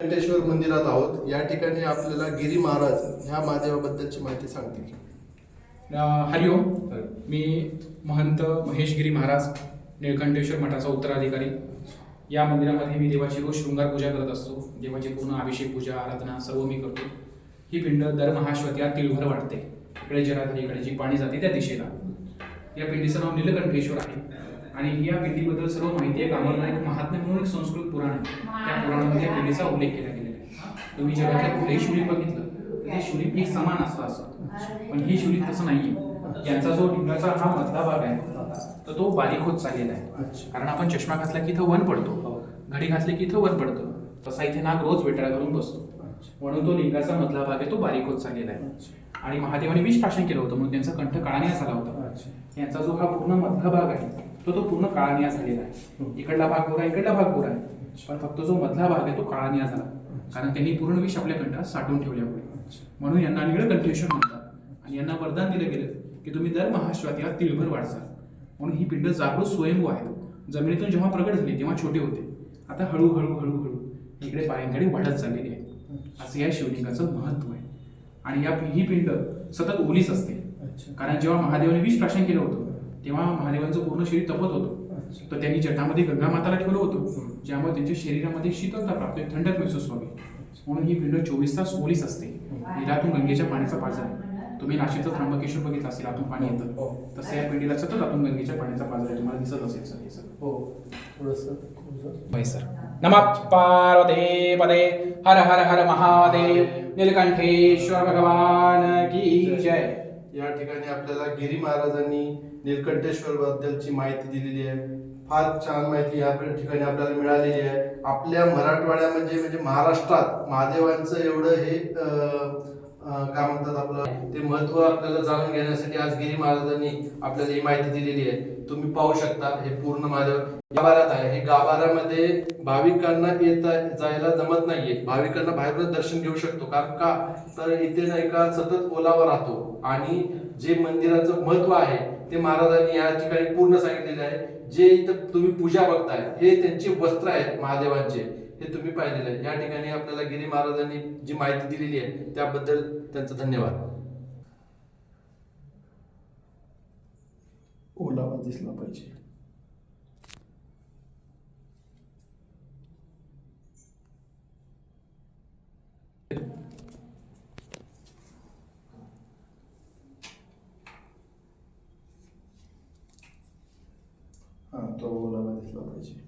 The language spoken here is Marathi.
कंटेश्वर मंदिरात आहोत. या ठिकाणी आपल्याला गिरी महाराज ह्या महादेवाबद्दलची माहिती सांगतील. हरिओम मी महंत महेश गिरी महाराज निळकंठेश्वर मठाचा उत्तराधिकारी. या मंदिरामध्ये मी देवाची रोज शृंगार पूजा करत असतो. देवाची पूर्ण अभिषेक पूजा आराधना सर्व मी करतो. ही पिंड दर महाश्वत्या तिळभर वाटते इकडे जराधरीकडे जी पाणी जाते त्या दिशेला. या पिंडीचं नाव नीलकंठेश्वर आहे. आणि या पिंडीबद्दल सर्व माहिती आहे आम्हाला एक महात्म्य म्हणून एक संस्कृत पुराण आहे. त्या पुराणामध्ये या पिंडीचा उल्लेख केला गेलेला आहे. तुम्ही जगातलं कुठेही शिवलिंग बघितलं तर ते शिवलिंग एक समान असतं. असं पण ही शिवलिंग तसं नाहीये. यांचा जो लिंगाचा हा मधला भाग आहे तर तो बारीक होत चाललेला आहे. कारण आपण चष्मा घातला की इथं वन पडतो घडी घातली की इथं वन पडतं. तसा इथे नाग रोज वेटाळा करून बसतो. म्हणून तो लिंगाचा मधला भाग आहे तो बारीक होत चाललेला आहे. आणि महादेवाने विष प्राशन केलं होतं म्हणून त्यांचा कंठ काळानिया झाला होता. यांचा जो हा पूर्ण मधला भाग आहे तो तो पूर्ण काळानिया झालेला आहे. इकडला भाग गोरा इकडला भाग गोरा आहे. पण फक्त जो मधला भाग आहे तो काळानिया झाला. कारण त्यांनी पूर्ण विष आपल्या कंठात साठवून ठेवल्यामुळे म्हणून यांना निळकंठेश्वर म्हणतात. आणि यांना वरदान दिलं गेलं की तुम्ही दर महाश्वात या तिळभर वाढसाल. म्हणून ही पिंड जागृत स्वयंभू आहे जमिनीतून जेव्हा प्रगट झाली तेव्हा छोटे होते. आता हळूहळू हळूहळू इकडे पायांकडे वाढत चाललेली आहे. असं या शिवलिंगाचं महत्त्व आहे. आणि या ही पिंड सतत ओलीच असते. कारण जेव्हा महादेवाने विष प्राशन केलं होतं तेव्हा महादेवांचं पूर्ण शरीर तपत होतं. तर त्यांनी जटामध्ये गंगा माताला ठेवलं होतं. ज्यामुळे त्यांच्या शरीरामध्ये शीतलता प्राप्त होईल, थंडक महसूस व्हावी. म्हणून ही पिंड चोवीस तास ओलीच असते. हिरातून गंगेच्या पाण्याचा पाझर आहे. तुम्ही नाशिकचं त्र्यंबकेश्वर बघितलं असेल आतून पाणी हो. येतं तसं या पिंडीला सतत आतून गंगेच्या पाण्याचा पाझर आहे. तुम्हाला दिसत असेल सर हे हो. थोडंसं वै सर. नमः पार्वते पदे. हर हर हर महादेव. नीलकंठेश्वर भगवान की जय. या ठिकाणी आपल्याला गिरी महाराजांनी निलकंठेश्वर बद्दलची माहिती दिलेली आहे. फार छान माहिती या ठिकाणी आपल्याला मिळालेली आहे. आपल्या मराठवाड्यामध्ये म्हणजे महाराष्ट्रात महादेवांचं एवढं हे काय म्हणतात आपलं ते महत्त्व आपल्याला जाणून घेण्यासाठी आज गिरी महाराजांनी आपल्याला ही माहिती दिलेली आहे. तुम्ही पाहू शकता हे पूर्ण महादेव गाभाऱ्यात आहे. हे गाभाऱ्यामध्ये भाविकांना येता जायला जमत नाहीये. भाविकांना बाहेरूनच दर्शन घेऊ शकतो. कारण का? तर इथे नाही का सतत ओलावा राहतो. आणि जे मंदिराचं महत्त्व आहे ते महाराजांनी या ठिकाणी पूर्ण सांगितलेले आहे. जे इथं तुम्ही पूजा बघताय हे त्यांचे वस्त्र आहेत महादेवांचे. हे तुम्ही पाहिलेले आहे. या ठिकाणी आपल्याला गिरी महाराजांनी जी माहिती दिलेली आहे त्याबद्दल त्यांचा धन्यवाद. ओलावा दिसला पाहिजे. हा तो ओलावा दिसला पाहिजे.